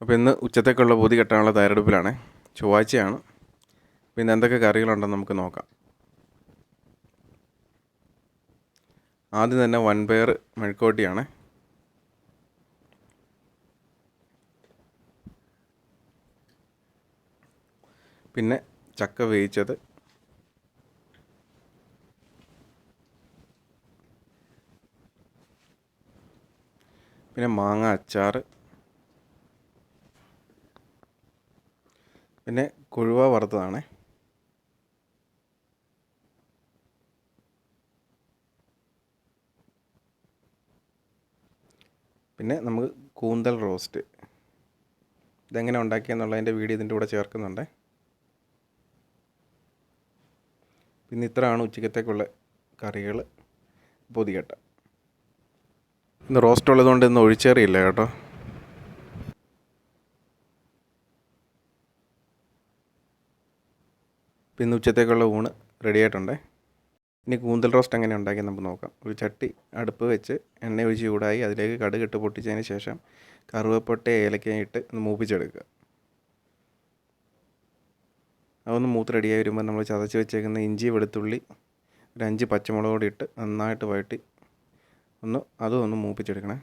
അപ്പോൾ ഇന്ന് ഉച്ചത്തേക്കുള്ള പൊതി കെട്ടാനുള്ള തയ്യാറെടുപ്പിലാണ്. ചൊവ്വാഴ്ചയാണ്. പിന്നെ എന്തൊക്കെ കറികളുണ്ടെന്ന് നമുക്ക് നോക്കാം. ആദ്യം തന്നെ വൺ വൻപയർ മെഴുക്കോട്ടിയാണ് പിന്നെ ചക്ക വേവിച്ചത്. പിന്നെ മാങ്ങ അച്ചാർ പിന്നെ കുഴുവ വറുത്തതാണ്. പിന്നെ നമുക്ക് കൂന്തൽ റോസ്റ്റ്. ഇതെങ്ങനെ ഉണ്ടാക്കിയെന്നുള്ളതിന്റെ വീഡിയോ ഇതിന്റെ കൂടെ ചേർക്കുന്നുണ്ട്. പിന്നെ ഇത്രയാണ് ഉച്ചക്കത്തേക്കുള്ള കറികൾ പൊതികട്ട. ഇന്ന് റോസ്റ്റ് ഉള്ളതുകൊണ്ട് ഇന്ന് ഒഴിച്ചേറിയില്ല കേട്ടോ. പിന്നെ ഉച്ചത്തേക്കുള്ള ഊണ് റെഡി ആയിട്ടുണ്ട്. ഇനി കൂന്തൽ റോസ്റ്റ് എങ്ങനെ ഉണ്ടാക്കി നമുക്ക് നോക്കാം. ഒരു ചട്ടി അടുപ്പ് വെച്ച് എണ്ണ ഒഴിച്ച് ചൂടായി അതിലേക്ക് കടുക് ഇട്ട് പൊട്ടിച്ചതിന് ശേഷം കറുവപ്പട്ട ഏലക്കയും ഇട്ട് ഒന്ന് മൂപ്പിച്ചെടുക്കുക. അതൊന്ന് മൂത്ത് റെഡിയായി വരുമ്പോൾ നമ്മൾ ചതച്ച് വെച്ചേക്കുന്ന ഇഞ്ചി വെളുത്തുള്ളി ഒരു അഞ്ച് പച്ചമുളക് കൂടി ഇട്ട് നന്നായിട്ട് വഴട്ടി ഒന്ന് അതും ഒന്ന് മൂപ്പിച്ചെടുക്കണേ.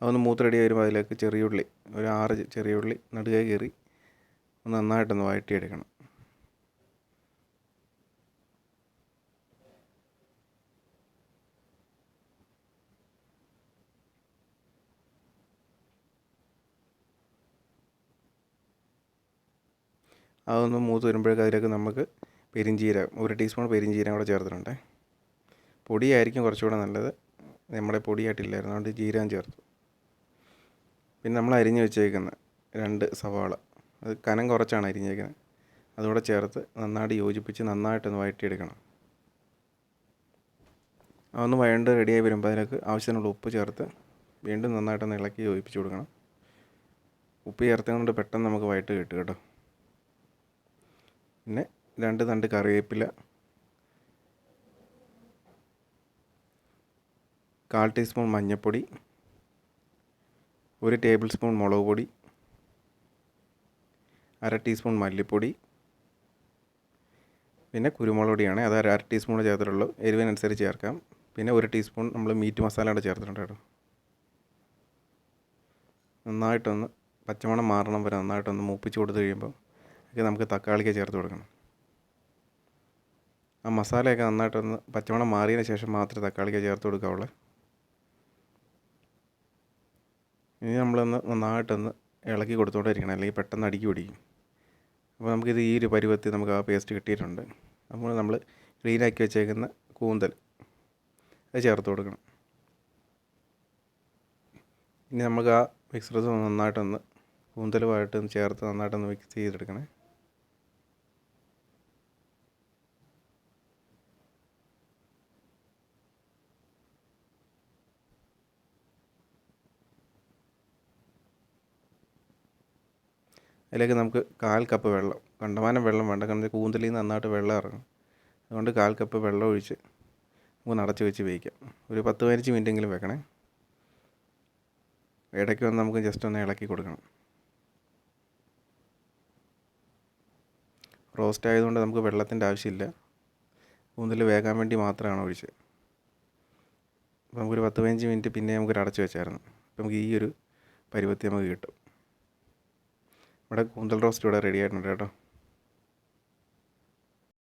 അതൊന്ന് മൂത്ത് റെഡി വരുമ്പോൾ അതിലേക്ക് ചെറിയുള്ളി ഒരു ആറ് ചെറിയുള്ളി നടുകെ കയറി ഒന്ന് നന്നായിട്ടൊന്ന് വഴറ്റിയെടുക്കണം. അതൊന്ന് മൂത്ത് വരുമ്പോഴേക്കും അതിലേക്ക് നമുക്ക് പെരിഞ്ചീരകം ഒരു ടീസ്പൂൺ പെരിഞ്ചീരകം കൂടെ ചേർത്തിട്ടുണ്ട്. പൊടിയായിരിക്കും കുറച്ചുകൂടെ നല്ലത്. നമ്മുടെ പൊടിയായിട്ടില്ലായിരുന്നു അതുകൊണ്ട് ജീരകം ചേർത്തു. പിന്നെ നമ്മൾ അരിഞ്ഞ് വെച്ചേക്കുന്ന രണ്ട് സവാള. അത് കനം കുറച്ചാണ് അരിഞ്ഞേക്കുന്നത്. അതുകൂടെ ചേർത്ത് നന്നായിട്ട് യോജിപ്പിച്ച് നന്നായിട്ടൊന്ന് വഴറ്റിയെടുക്കണം. അതൊന്ന് വഴണ്ട് റെഡിയായി വരുമ്പോൾ അതിലേക്ക് ആവശ്യത്തിനുള്ള ഉപ്പ് ചേർത്ത് വീണ്ടും നന്നായിട്ടൊന്ന് ഇളക്കി യോജിപ്പിച്ച് കൊടുക്കണം. ഉപ്പ് ചേർത്തുകൊണ്ട് പെട്ടെന്ന് നമുക്ക് വയറ്റ് കിട്ടും കേട്ടോ. പിന്നെ രണ്ട് തണ്ട് കറിവേപ്പില. കാൽ ടീസ്പൂൺ മഞ്ഞൾപ്പൊടി. ഒരു ടേബിൾ സ്പൂൺ മുളക് പൊടി അര ടീസ്പൂൺ മല്ലിപ്പൊടി പിന്നെ കുരുമുളക് പൊടിയാണ്. അത് അര ടീസ്പൂൺ ചേർത്തിട്ടുള്ളൂ. എരിവിനനുസരിച്ച് ചേർക്കാം. പിന്നെ ഒരു ടീസ്പൂൺ നമ്മൾ മീറ്റ് മസാല കൂടെ ചേർത്തിട്ടുണ്ട് കേട്ടോ. നന്നായിട്ടൊന്ന് പച്ചമണം മാറണം വരെ നന്നായിട്ടൊന്ന് മൂപ്പിച്ച് കൊടുത്ത് കഴിയുമ്പോൾ ഒക്കെ നമുക്ക് തക്കാളിക്ക് ചേർത്ത് കൊടുക്കണം. ആ മസാലയൊക്കെ നന്നായിട്ടൊന്ന് പച്ചമണം മാറിയതിന് ശേഷം മാത്രമേ തക്കാളിക്ക് ചേർത്ത് കൊടുക്കാവുള്ളൂ. ഇനി നമ്മളൊന്ന് നന്നായിട്ടൊന്ന് ഇളക്കി കൊടുത്തുകൊണ്ടിരിക്കണം അല്ലെങ്കിൽ പെട്ടെന്ന് അടുക്കി പിടിക്കും. അപ്പോൾ നമുക്കിത് ഈ ഒരു പരുവത്തിൽ നമുക്ക് ആ പേസ്റ്റ് കിട്ടിയിട്ടുണ്ട്. അപ്പോൾ നമ്മൾ ക്ലീനാക്കി വെച്ചേക്കുന്ന കൂന്തൽ അത് ചേർത്ത് കൊടുക്കണം. ഇനി നമുക്ക് ആ മിക്സർ നന്നായിട്ടൊന്ന് കൂന്തലുമായിട്ടൊന്ന് ചേർത്ത് നന്നായിട്ടൊന്ന് മിക്സ് ചെയ്തെടുക്കണേ. അതിലേക്ക് നമുക്ക് കാൽ കപ്പ് വെള്ളം കണ്ടമാനം വെള്ളം വേണ്ട. കാരണം കൂന്തലിൽ നിന്ന് നന്നായിട്ട് വെള്ളം ഇറങ്ങും. അതുകൊണ്ട് കാൽ കപ്പ് വെള്ളം ഒഴിച്ച് നമുക്ക് നടച്ച് വെച്ച് വേവിക്കാം. ഒരു പത്ത് പതിനഞ്ച് മിനിറ്റെങ്കിലും വെക്കണേ. ഇടയ്ക്ക് വന്ന് നമുക്ക് ജസ്റ്റ് ഒന്ന് ഇളക്കി കൊടുക്കണം. റോസ്റ്റ് ആയതുകൊണ്ട് നമുക്ക് വെള്ളത്തിന്റെ ആവശ്യമില്ല. കൂന്തൽ വേകാൻ വേണ്ടി മാത്രമാണ് ഒഴിച്ച് അപ്പോൾ നമുക്കൊരു പത്ത് പതിനഞ്ച് മിനിറ്റ് പിന്നെ നമുക്ക് അടച്ച് വെച്ചായിരുന്നു. നമുക്ക് ഈ ഒരു പരുവത്തി നമുക്ക് കിട്ടും. ഇവിടെ കൂന്തൽ റോസ്റ്റ് ഇവിടെ റെഡി ആയിട്ടുണ്ട് കേട്ടോ.